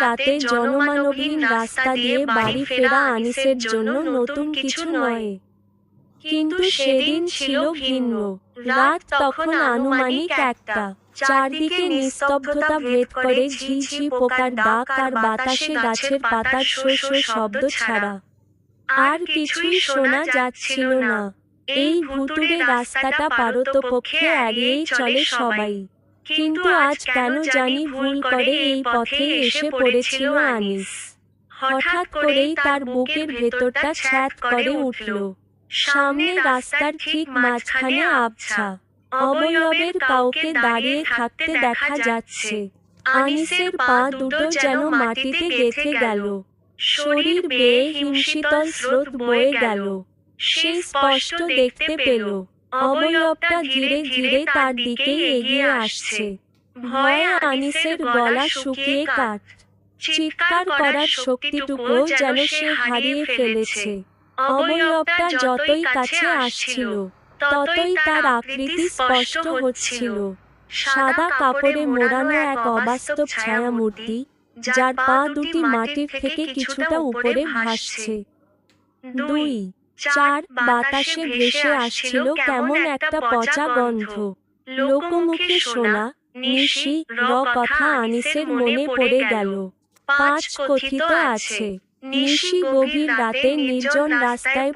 রাতে জনমানবহীন রাস্তা দিয়ে বাড়ি ফেরা আনিসের জন্য নতুন কিছু নয়। কিন্তু সেদিন ছিল ভিন্ন। রাত তখন আনুমানিক একটা। চারদিকে নিস্তব্ধতা ভেদ করে ঝিঝি পোকার ডাক আর বাতাসে গাছের পাতার শো শো শব্দ ছাড়া। আর কিছুই শোনা যাচ্ছিল না। এই ভুতুড়ে রাস্তাটা পারতপক্ষে এড়িয়েই চলে সবাই। কিন্তু আজ কেন জানি ভুল করে এই পথে এসে পড়েছিল আনিস। হঠাৎ করেই তার বুকের ভেতরটা ছ্যাত করে উঠল। সামনে রাস্তার ঠিক মাঝখানে আবছা। অবয়বের কাউকে দাঁড়িয়ে থাকতে দেখা যাচ্ছে। আনিসের পা দুটো যেন মাটিতে গেঁথে গেল। শরীর বেয়ে হিমশীতল স্রোত বয়ে গেল। সে স্পষ্ট দেখতে পেল। অবয়বটা ধীরে ধীরে তার দিকেই এগিয়ে আসছে। ভয়ে আনিসের গলা শুকিয়ে কাঠ। চিৎকার করার শক্তিটুকুও যেন সে হারিয়ে ফেলেছে। অবয়বটা যতই কাছে আসছিল, ততই তার আকৃতি স্পষ্ট হচ্ছিল। সাদা কাপড়ে মোড়ানো এক অবাস্তব ছায়ামূর্তি, যার পা দুটি মাটির থেকে কিছুটা উপরে ভাসছে। দুই চার বাতাসে ভেসে আসছিল কেমন একটা পচা গন্ধ। লোকমুখে শোনা নিশি, র কথা আনিসের মনে পড়ে গেল। পাঁচ কথিত আছে, নিশি গভীর রাতে নির্জন রাস্তায়